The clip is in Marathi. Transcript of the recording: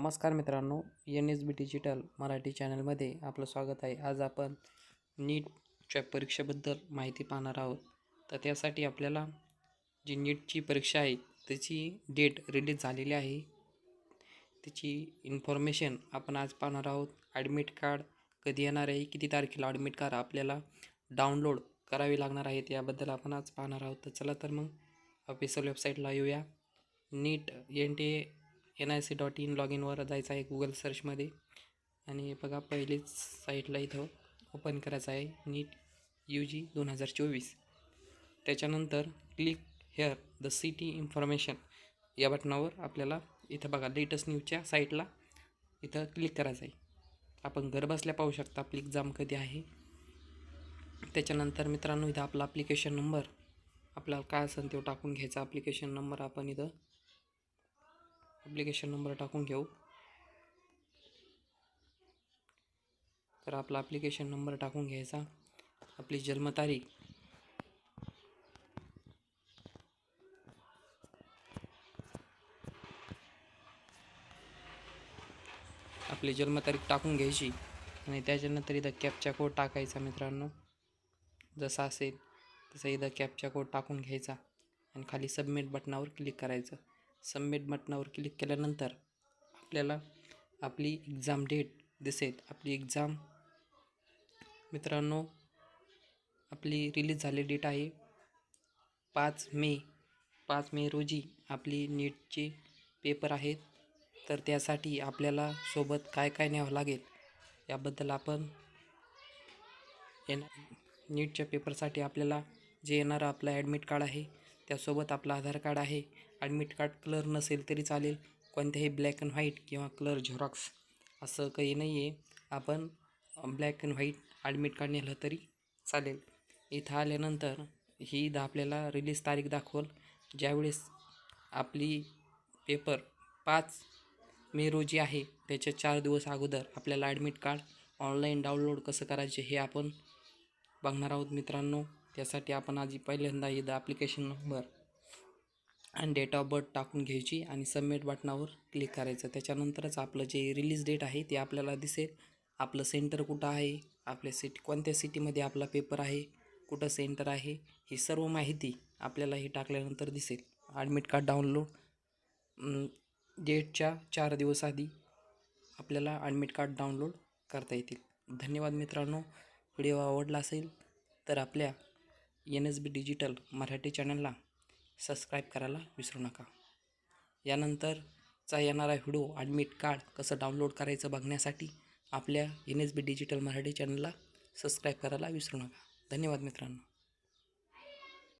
नमस्कार मित्रांनो N S B digital Marathi चॅनलमध्ये आपलं स्वागत आहे. आज आपण नीटच्या परीक्षेबद्दल माहिती पाहणार आहोत. तर त्यासाठी आपल्याला जी नीटची परीक्षा आहे त्याची डेट रिलीज झालेली आहे. त्याची इन्फॉर्मेशन आपण आज पाहणार आहोत. ॲडमिट कार्ड कधी येणार आहे किती तारखेला ॲडमिट कार्ड आपल्याला डाउनलोड करावे लागणार आहेत याबद्दल आपण आज पाहणार आहोत. तर चला तर मग ऑफिशियल वेबसाईटला येऊया. NEET N T A N I C dot in log इनवर जायचं आहे गुगल सर्चमध्ये आणि बघा पहिलीच साईटला इथं ओपन करायचं आहे. नीट यू जी दोन हजार चोवीस. त्याच्यानंतर click here the city information या बटनावर आपल्याला इथं बघा लेटेस्ट न्यूजच्या साईटला इथं क्लिक करायचं आहे. आपण घर बसल्या पाहू शकता आपली एक्झाम कधी आहे. त्याच्यानंतर मित्रांनो इथं आपला ॲप्लिकेशन नंबर आपल्याला काय असेल तो टाकून घ्यायचा. ॲप्लिकेशन नंबर आपण इथं ॲप्लिकेशन नंबर टाकून घेऊ. तर आपला ॲप्लिकेशन नंबर टाकून घ्यायचा. आपली जन्मतारीख. आपली जन्मतारीख टाकून घ्यायची. आणि त्याच्यानंतर इथं कॅपचा कोड टाकायचा मित्रांनो. जसा असेल तसं इथं कॅपचा कोड टाकून घ्यायचा. आणि खाली सबमिट बटनावर क्लिक करायचं. सबमिट बटनावर क्लिक केल्यानंतर आपल्याला आपली एक्झाम डेट दिसेल. आपली एक्झाम मित्रांनो आपली रिलीज झालेली डेट आहे पाच मे. पाच मे रोजी आपली नीटचे पेपर आहेत. तर त्यासाठी आपल्याला सोबत काय काय न्यावं लागेल याबद्दल आपण येण नीटच्या पेपरसाठी आपल्याला जे येणारं आपलं ॲडमिट कार्ड आहे त्यासोबत आपलं आधार कार्ड आहे ॲडमिट कार्ड कलर नसेल तरी चालेल. कोणत्याही ब्लॅक अँड व्हाईट किंवा कलर झेरॉक्स असं काही नाही आहे. आपण black and white admit card नेलं तरी चालेल. इथं आल्यानंतर ही दा आपल्याला रिलीज तारीख दाखवल. ज्यावेळेस आपली पेपर पाच मे रोजी आहे त्याच्या चार दिवस अगोदर आपल्याला ॲडमिट कार्ड ऑनलाईन डाउनलोड कसं करायचे हे आपण बघणार आहोत मित्रांनो. त्यासाठी आपण आधी पहिल्यांदा इथं ॲप्लिकेशन नंबर आणि डेट ऑफ बर्थ टाकून घ्यायची आणि सबमिट बटनावर क्लिक करायचं. त्याच्यानंतरच आपलं जे रिलीज डेट आहे ते आपल्याला दिसेल. आपलं सेंटर कुठं आहे? आपल्या सिटी कोणत्या सिटीमध्ये आपला पेपर आहे? कुठं सेंटर आहे? ही सर्व माहिती आपल्याला हे टाकल्यानंतर दिसेल. ॲडमिट कार्ड डाउनलोड डेटच्या चार दिवस आधी आपल्याला ॲडमिट कार्ड डाउनलोड करता येतील. धन्यवाद मित्रांनो. व्हिडिओ आवडला असेल तर आपल्या N S B digital Marathi चॅनलला सबस्क्राईब करायला विसरू नका. यानंतरचा येणारा व्हिडिओ ॲडमिट कार्ड कसं डाउनलोड करायचं बघण्यासाठी आपल्या N S B digital Marathi चॅनलला सबस्क्राईब करायला विसरू नका. धन्यवाद मित्रांनो.